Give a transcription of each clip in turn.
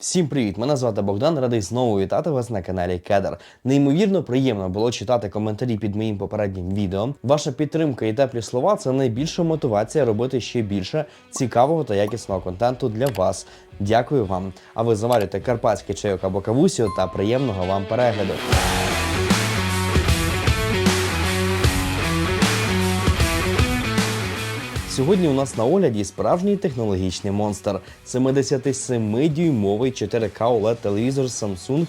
Всім привіт! Мене звати Богдан. Радий знову вітати вас на каналі Кедр. Неймовірно приємно було читати коментарі під моїм попереднім відео. Ваша підтримка і теплі слова це найбільша мотивація робити ще більше цікавого та якісного контенту для вас. Дякую вам. А ви заварюйте карпатський чайок або кавусю та приємного вам перегляду. Сьогодні у нас на огляді справжній технологічний монстр 77-дюймовий 4K OLED телевізор Samsung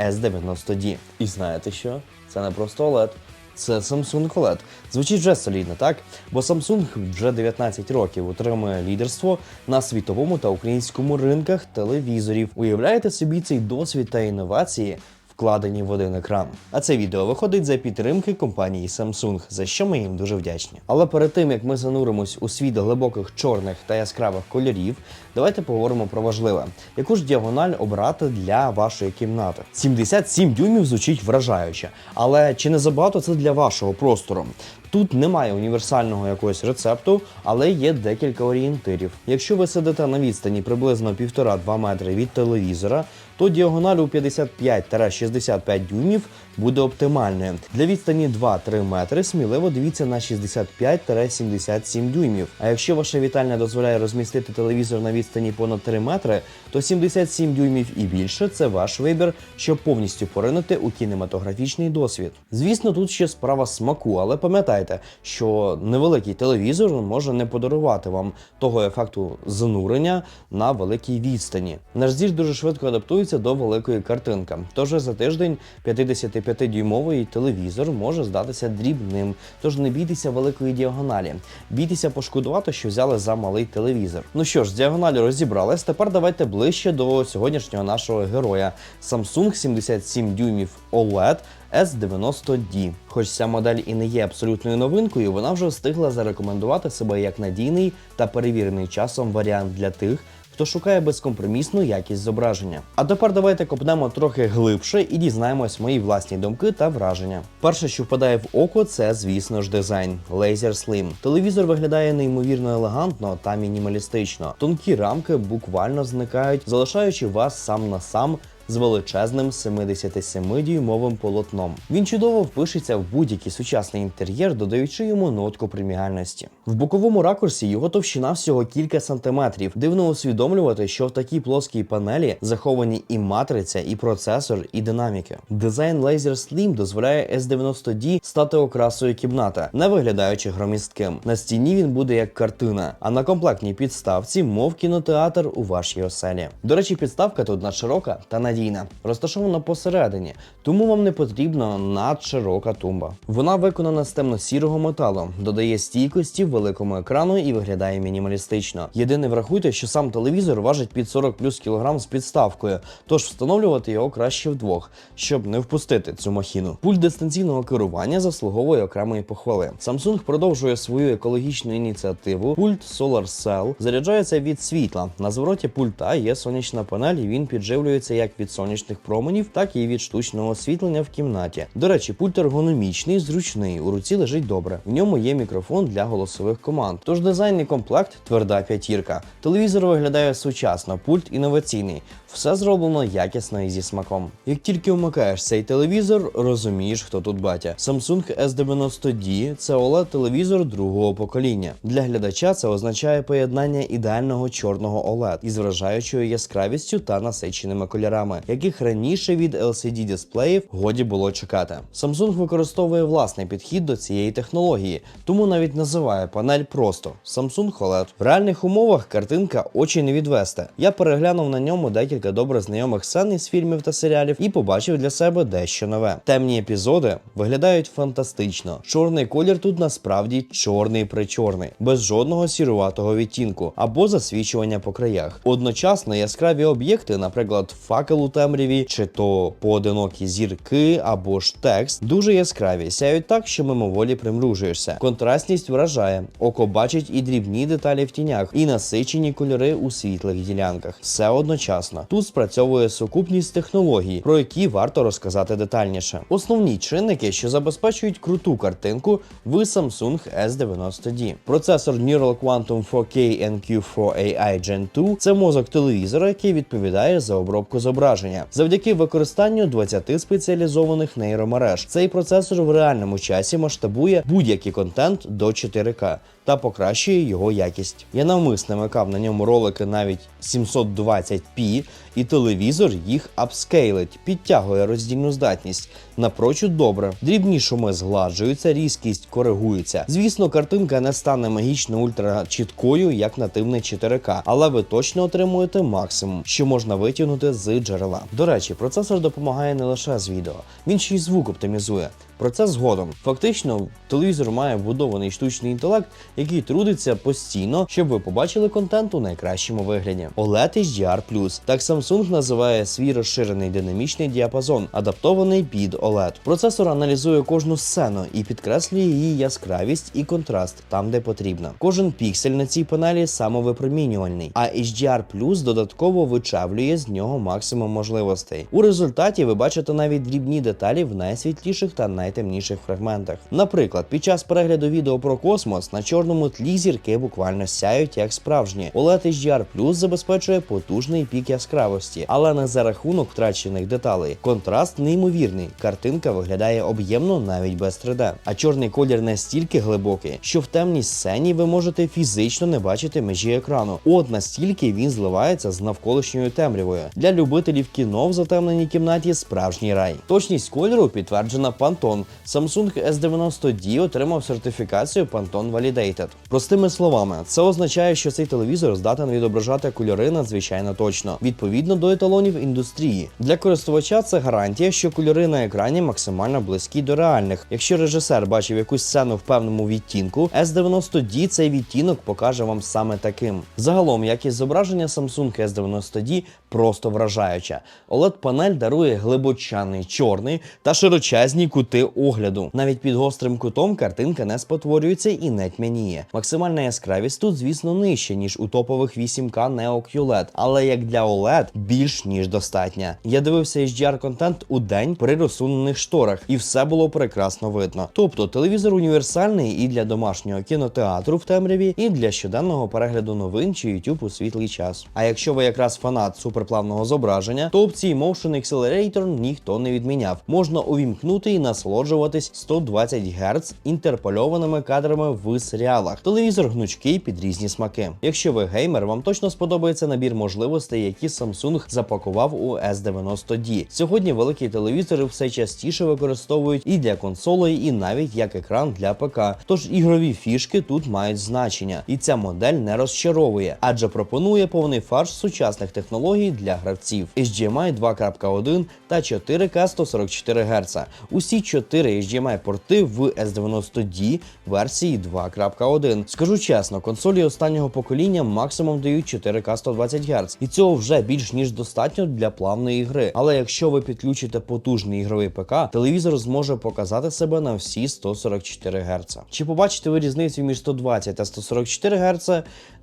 S90D. І знаєте що? Це не просто OLED. Це Samsung OLED. Звучить вже солідно, так? Бо Samsung вже 19 років утримує лідерство на світовому та українському ринках телевізорів. Уявляєте собі цей досвід та інновації? Вкладені в один екран. А це відео виходить за підтримки компанії Samsung, за що ми їм дуже вдячні. Але перед тим як ми зануримось у світ глибоких чорних та яскравих кольорів, давайте поговоримо про важливе. Яку ж діагональ обрати для вашої кімнати? 77 дюймів звучить вражаюче, але чи не забагато це для вашого простору? Тут немає універсального якогось рецепту, але є декілька орієнтирів. Якщо ви сидите на відстані приблизно 1,5-2 метри від телевізора, то діагональ у 55-65 дюймів буде оптимальною. Для відстані 2-3 метри сміливо дивіться на 65-77 дюймів. А якщо ваша вітальня дозволяє розмістити телевізор на відстані понад 3 метри, то 77 дюймів і більше це ваш вибір, щоб повністю поринути у кінематографічний досвід. Звісно, тут ще справа смаку, але пам'ятайте, що невеликий телевізор може не подарувати вам того ефекту занурення на великій відстані. Наш зір дуже швидко адаптується до великої картинки. Тож за тиждень 55-дюймовий телевізор може здатися дрібним. Тож не бійтеся великої діагоналі. Бійтеся пошкодувати, що взяли за малий телевізор. Ну що ж, з діагоналі розібрались. Тепер давайте ближче до сьогоднішнього нашого героя Samsung 77 дюймів OLED S90D. Хоч ця модель і не є абсолютною новинкою, вона вже встигла зарекомендувати себе як надійний та перевірений часом варіант для тих, хто шукає безкомпромісну якість зображення. А тепер давайте копнемо трохи глибше і дізнаємось мої власні думки та враження. Перше, що впадає в око, це, звісно ж, дизайн Laser Slim. Телевізор виглядає неймовірно елегантно та мінімалістично. Тонкі рамки буквально зникають, залишаючи вас сам на сам з величезним 77-дюймовим полотном. Він чудово впишеться в будь-який сучасний інтер'єр, додаючи йому нотку преміальності. В боковому ракурсі його товщина всього кілька сантиметрів. Дивно усвідомлювати, що в такій плоскій панелі заховані і матриця, і процесор, і динаміки. Дизайн Laser Slim дозволяє S90D стати окрасою кімнати, не виглядаючи громістким. На стіні він буде як картина, а на комплектній підставці, мов кінотеатр у вашій оселі. До речі, підставка тут надширока та надійна, розташована посередині, тому вам не потрібна надширока тумба. Вона виконана з темно-сірого металу, додає стійкості великому екрану і виглядає мінімалістично. Єдине врахуйте, що сам телевізор важить під 40 плюс кілограм з підставкою, тож встановлювати його краще вдвох, щоб не впустити цю махіну. Пульт дистанційного керування заслуговує окремої похвали. Samsung продовжує свою екологічну ініціативу. Пульт Solar Cell заряджається від світла. На звороті пульта є сонячна панель, і він підживлюється як від сонячних променів, так і від штучного освітлення в кімнаті. До речі, пульт ергономічний, зручний, у руці лежить добре. В ньому є мікрофон для голосових команд. Тож дизайнний комплект тверда п'ятірка. Телевізор виглядає сучасно, пульт інноваційний. Все зроблено якісно і зі смаком. Як тільки вмикаєш цей телевізор, розумієш, хто тут батя. Samsung S90D це oled телевізор другого покоління. Для глядача це означає поєднання ідеального чорного OLED із вражаючою яскравістю та насиченими кольорами, яких раніше від LCD дисплеїв годі було чекати. Samsung використовує власний підхід до цієї технології, тому навіть називає панель просто Samsung OLED. В реальних умовах картинка очі не відвести. Я переглянув на ньому декілька добре знайомих сцен із фільмів та серіалів і побачив для себе дещо нове. Темні епізоди виглядають фантастично. Чорний колір тут насправді чорний причорний, без жодного сіруватого відтінку або засвічування по краях. Одночасно яскраві об'єкти, наприклад, факел у темряві, чи то поодинокі зірки або ж текст, дуже яскраві, сяють так, що мимоволі примружуєшся. Контрастність вражає, око бачить і дрібні деталі в тінях, і насичені кольори у світлих ділянках. Все одночасно. тут спрацьовує сукупність технологій, про які варто розказати детальніше. Основні чинники, що забезпечують круту картинку в Samsung S90D. Процесор Neural Quantum 4K NQ4AI Gen 2 – це мозок телевізора, який відповідає за обробку зображення. Завдяки використанню 20 спеціалізованих нейромереж. Цей процесор в реальному часі масштабує будь-який контент до 4К та покращує його якість. Я навмисно вмикав на ньому ролики навіть 720p, і телевізор їх апскейлить, підтягує роздільну здатність. Напрочуд добре. Дрібні шуми згладжуються, різкість коригується. Звісно, картинка не стане магічно ультра чіткою, як нативний 4К, але ви точно отримуєте максимум, що можна витягнути з джерела. До речі, процесор допомагає не лише з відео, він ще й звук оптимізує. Про це згодом. Фактично, телевізор має вбудований штучний інтелект, який трудиться постійно, щоб ви побачили контент у найкращому вигляді. OLED HDR+. Так Samsung називає свій розширений динамічний діапазон, адаптований під OLED. Процесор аналізує кожну сцену і підкреслює її яскравість і контраст там, де потрібно. Кожен піксель на цій панелі самовипромінювальний, а HDR додатково вичавлює з нього максимум можливостей. У результаті ви бачите навіть дрібні деталі в найсвітліших та найтемніших фрагментах. Наприклад, під час перегляду відео про космос на чорному тлі зірки буквально сяють як справжні. OLED HDR забезпечує потужний пік яскравості, але не за рахунок втрачених деталей. Контраст неймовірний. Картинка виглядає об'ємно навіть без 3D. А чорний колір настільки глибокий, що в темній сцені ви можете фізично не бачити межі екрану. От настільки він зливається з навколишньою темрявою. Для любителів кіно в затемненій кімнаті справжній рай. Точність кольору підтверджена Pantone. Samsung S90D отримав сертифікацію Pantone Validated. Простими словами, це означає, що цей телевізор здатен відображати кольори надзвичайно точно, відповідно до еталонів індустрії. Для користувача це гарантія, що кольори на екрані максимально близькі до реальних. Якщо режисер бачив якусь сцену в певному відтінку, S90D цей відтінок покаже вам саме таким. Загалом, якість зображення Samsung S90D просто вражаюча. oled панель дарує глибочаний чорний та широчезні кути огляду. Навіть під гострим кутом картинка не спотворюється і не тьмяніє. Максимальна яскравість тут, звісно, нижча, ніж у топових 8К Neo QLED, але як для OLED більш ніж достатня. Я дивився HDR контент у день при розсунених шторах, і все було прекрасно видно. Тобто телевізор універсальний і для домашнього кінотеатру в темряві, і для щоденного перегляду новин чи YouTube у світлий час. А якщо ви якраз фанат суперплавного зображення, то опції Motion Accelerator ніхто не відміняв. Можна увімкнути і насолоджуватись 120 Гц інтерпольованими кадрами в серіалах. Телевізор гнучкий під різні смаки. Якщо ви геймер, вам точно сподобається набір можливостей, які Samsung запакував у S90D. Сьогодні великі телевізори все частіше використовують і для консолей, і навіть як екран для ПК. Тож ігрові фішки тут мають значення, і ця модель не розчаровує, адже пропонує повний фарш сучасних технологій для гравців. HDMI 2.1 та 4К 144 Гц. Усі 4 HDMI порти в S90D версії 2.1. Скажу чесно, консолі останнього покоління максимум дають 4К 120 Гц, і цього вже більш ніж достатньо для плавної гри. Але якщо ви підключите потужний ігровий ПК, телевізор зможе показати себе на всі 144 Гц. Чи побачите ви різницю між 120 та 144 Гц,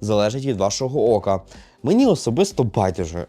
залежить від вашого ока. Мені особисто байдуже.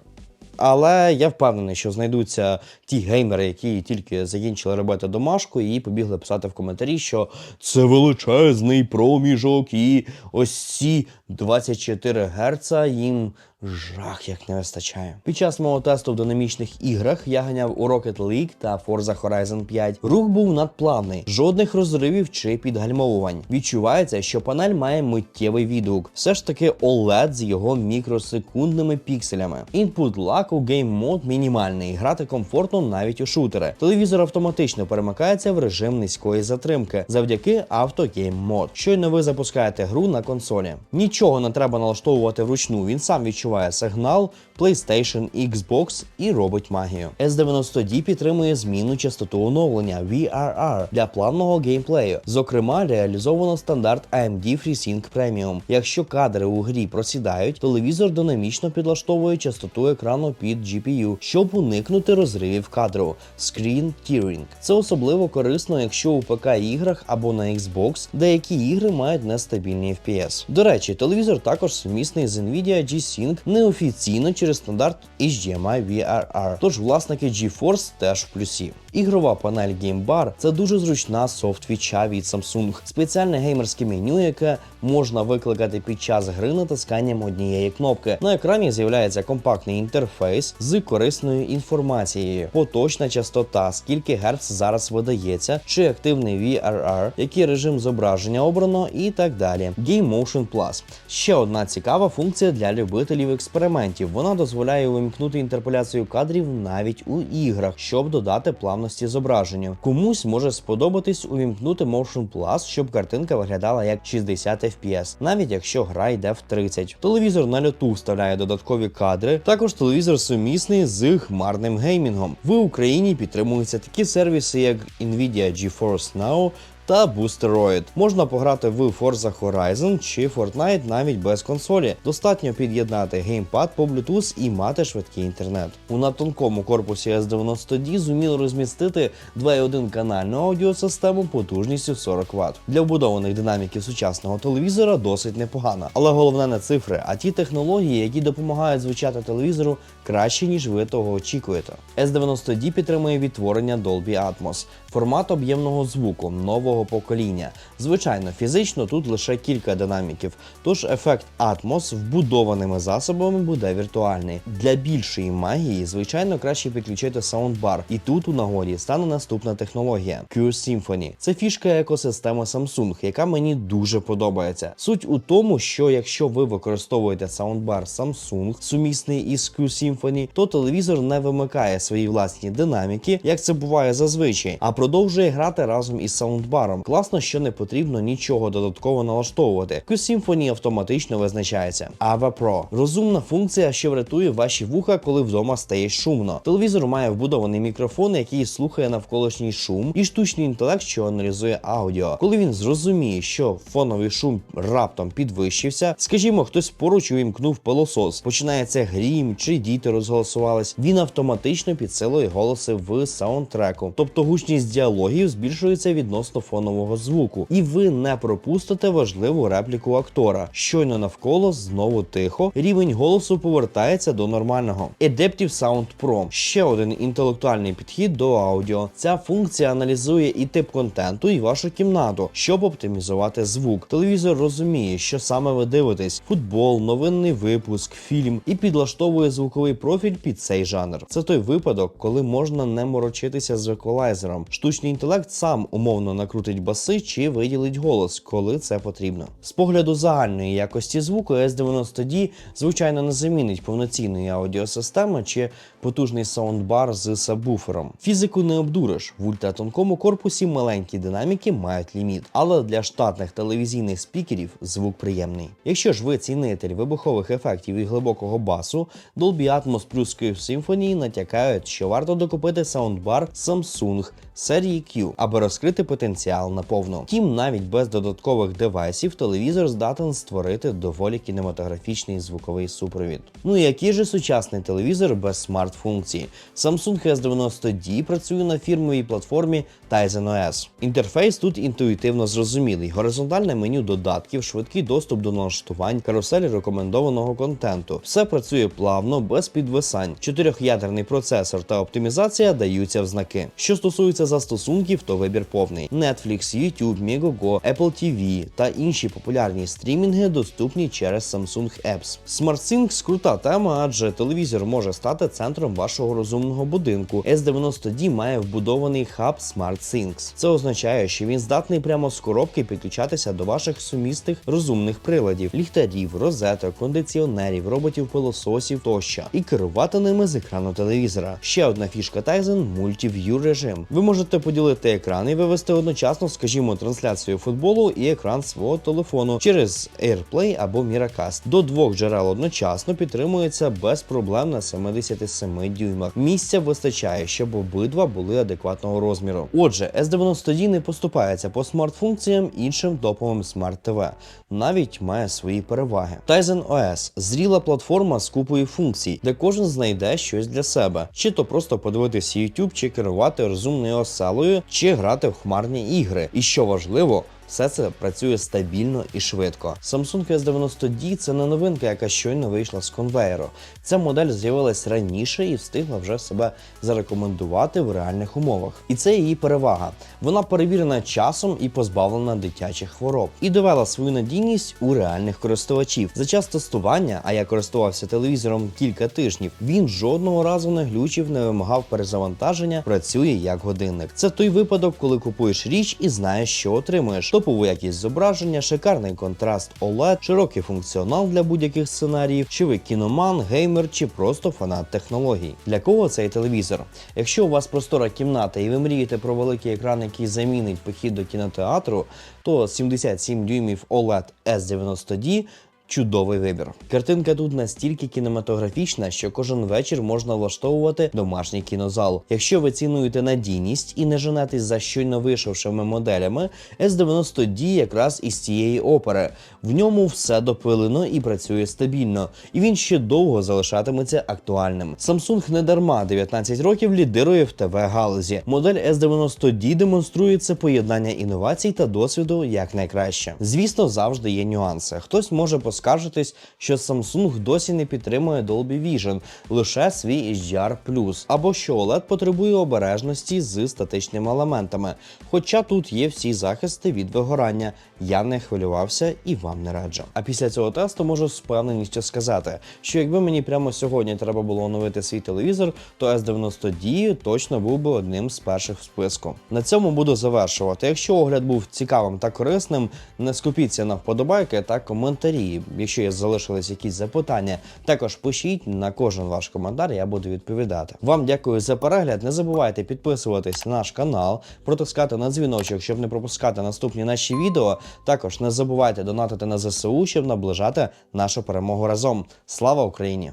Але я впевнений, що знайдуться ті геймери, які тільки закінчили робити домашку і побігли писати в коментарі, що це величезний проміжок, і ось ці 24 Гц їм жах як не вистачає. Під час мого тесту в динамічних іграх я ганяв у Rocket League та Forza Horizon 5. Рух був надплавний, жодних розривів чи підгальмовувань. Відчувається, що панель має миттєвий відгук. Все ж таки OLED з його мікросекундними пікселями. Інпут лак у Game Mode мінімальний, грати комфортно навіть у шутери. Телевізор автоматично перемикається в режим низької затримки завдяки Auto Game Mode. Щойно ви запускаєте гру на консолі. Нічого не треба налаштовувати вручну. Він сам відчуває сигнал, PlayStation, Xbox і робить магію. S90D підтримує зміну частоту оновлення VRR для плавного геймплею. Зокрема, реалізовано стандарт AMD FreeSync Premium. Якщо кадри у грі просідають, телевізор динамічно підлаштовує частоту екрану під GPU, щоб уникнути розривів кадру. Screen Tearing. Це особливо корисно, якщо у ПК іграх або на Xbox деякі ігри мають нестабільні FPS. До речі, телевізор також сумісний з Nvidia G-Sync неофіційно через стандарт HDMI VRR. Тож власники GeForce теж в плюсі. Ігрова панель Game Bar – це дуже зручна софт-фіча від Samsung. Спеціальне геймерське меню, яке можна викликати під час гри натисканням однієї кнопки. На екрані з'являється компактний інтерфейс з корисною інформацією, поточна частота, скільки Гц зараз видається, чи активний VRR, який режим зображення обрано і так далі. Game Motion Plus – ще одна цікава функція для любителів експериментів. Вона дозволяє увімкнути інтерполяцію кадрів навіть у іграх, щоб додати плавності зображенню. Комусь може сподобатись увімкнути Motion Plus, щоб картинка виглядала як 60 FPS, навіть якщо гра йде в 30. Телевізор на льоту вставляє додаткові кадри. Також телевізор сумісний з хмарним геймінгом. В Україні підтримуються такі сервіси, як Nvidia GeForce Now та Boosteroid. Можна пограти в Forza Horizon чи Fortnite навіть без консолі. Достатньо під'єднати геймпад по Bluetooth і мати швидкий інтернет. У надтонкому корпусі S90D зуміло розмістити 2.1 канальну аудіосистему потужністю 40 Вт. Для вбудованих динаміків сучасного телевізора досить непогано. Але головне не цифри, а ті технології, які допомагають звучати телевізору краще, ніж ви того очікуєте. S90D підтримує відтворення Dolby Atmos, формат об'ємного звуку нового покоління. Звичайно, фізично тут лише кілька динаміків, тож ефект Atmos вбудованими засобами буде віртуальний. Для більшої магії, звичайно, краще підключити саундбар. І тут у нагоді стане наступна технологія Q Symphony. Це фішка екосистеми Samsung, яка мені дуже подобається. Суть у тому, що якщо ви використовуєте саундбар Samsung, сумісний із Q Symphony, то телевізор не вимикає свої власні динаміки, як це буває зазвичай, а продовжує грати разом із саундбаром. Класно, що не потрібно нічого додатково налаштовувати. Q Symphony автоматично визначається. Ava Pro – розумна функція, що врятує ваші вуха, коли вдома стає шумно. Телевізор має вбудований мікрофон, який слухає навколишній шум, і штучний інтелект, що аналізує аудіо. Коли він зрозуміє, що фоновий шум раптом підвищився, скажімо, хтось поруч увімкнув пилосос, починається грім чи діти розголосувались. Він автоматично підсилує голоси в саундтреку, тобто гучність діалогів збільшується відносно фонового звуку, і ви не пропустите важливу репліку актора. Щойно навколо знову тихо, рівень голосу повертається до нормального. Adaptive Sound Pro – ще один інтелектуальний підхід до аудіо. Ця функція аналізує і тип контенту, і вашу кімнату, щоб оптимізувати звук. Телевізор розуміє, що саме ви дивитесь: футбол, новинний випуск, фільм і підлаштовує звуковий профіль під цей жанр. Це той випадок, коли можна не морочитися з еквалайзером. Штучний інтелект сам умовно накрутить баси чи виділить голос, коли це потрібно. З погляду загальної якості звуку S90D звичайно не замінить повноцінної аудіосистеми чи потужний саундбар з сабвуфером. Фізику не обдуриш. В ультратонкому корпусі маленькі динаміки мають ліміт, але для штатних телевізійних спікерів звук приємний. Якщо ж ви цінитель вибухових ефектів і глибокого басу, Dolby Atmos плюс Q Symphony натякають, що варто докупити саундбар Samsung серії Q, аби розкрити потенціал наповну. Втім, навіть без додаткових девайсів телевізор здатен створити доволі кінематографічний звуковий супровід. Ну і який же сучасний телевізор без смарт-функцій? Samsung S90D працює на фірмовій платформі Tizen OS. Інтерфейс тут інтуїтивно зрозумілий: горизонтальне меню додатків, швидкий доступ до налаштувань, каруселі рекомендованого контенту. Все працює плавно, без підвисань. Чотирьохядерний процесор та оптимізація даються в знаки. Що стосується застосунків, то вибір повний: Netflix, YouTube, Megogo, Apple TV та інші популярні стрімінги доступні через Samsung Apps. SmartSync – крута тема, адже телевізор може стати центром вашого розумного будинку. S90D має вбудований хаб SmartSyncs. Це означає, що він здатний прямо з коробки підключатися до ваших сумісних розумних приладів, ліхтарів, розеток, кондиціонерів, роботів-пилососів тощо, і керувати ними з екрану телевізора. Ще одна фішка Tizen – Multi-View режим. Ви можете поділити екран і вивести одночасно, скажімо, трансляцію футболу і екран свого телефону через AirPlay або Miracast. До двох джерел одночасно підтримується без проблем на 77 дюймах. Місця вистачає, щоб обидва були адекватного розміру. Отже, S90D не поступається по смарт-функціям іншим топовим смарт TV. Навіть має свої переваги. Tizen OS – зріла платформа з купою функцій, де кожен знайде щось для себе, чи то просто подивитися YouTube, чи керувати розумною оселою, чи грати в хмарні ігри. І що важливо, Все це працює стабільно і швидко. Samsung S90D це не новинка, яка щойно вийшла з конвейеру. Ця модель з'явилась раніше і встигла вже себе зарекомендувати в реальних умовах. І це її перевага. Вона перевірена часом і позбавлена дитячих хвороб, і довела свою надійність у реальних користувачів. За час тестування, а я користувався телевізором кілька тижнів, він жодного разу не глючив, не вимагав перезавантаження, працює як годинник. Це той випадок, коли купуєш річ і знаєш, що отримуєш. Топову якість зображення, шикарний контраст OLED, широкий функціонал для будь-яких сценаріїв, чи ви кіноман, геймер, чи просто фанат технологій. Для кого цей телевізор? Якщо у вас простора кімната і ви мрієте про великий екран, який замінить похід до кінотеатру, то 77 дюймів OLED S90D Чудовий вибір. Картинка тут настільки кінематографічна, що кожен вечір можна влаштовувати домашній кінозал. Якщо ви цінуєте надійність і не женетесь за щойно вийшовшими моделями, S90D якраз із цієї опери. В ньому все допилено і працює стабільно, і він ще довго залишатиметься актуальним. Samsung не дарма 19 років лідирує в ТВ галузі. Модель S90D демонструє це поєднання інновацій та досвіду як найкраще. Звісно, завжди є нюанси. Хтось може поскаржитись, що Samsung досі не підтримує Dolby Vision, лише свій HDR+, або що OLED потребує обережності з статичними елементами. Хоча тут є всі захисти від вигорання. Я не хвилювався і вам не раджу. А після цього тесту можу з впевненістю сказати, що якби мені прямо сьогодні треба було оновити свій телевізор, то S90D точно був би одним з перших в списку. На цьому буду завершувати. Якщо огляд був цікавим та корисним, не скупіться на вподобайки та коментарі. Якщо є залишились якісь запитання, також пишіть на кожен ваш коментар, я буду відповідати. Вам дякую за перегляд. Не забувайте підписуватись на наш канал, протискати на дзвіночок, щоб не пропускати наступні наші відео. Також не забувайте донатити на ЗСУ, щоб наближати нашу перемогу разом. Слава Україні!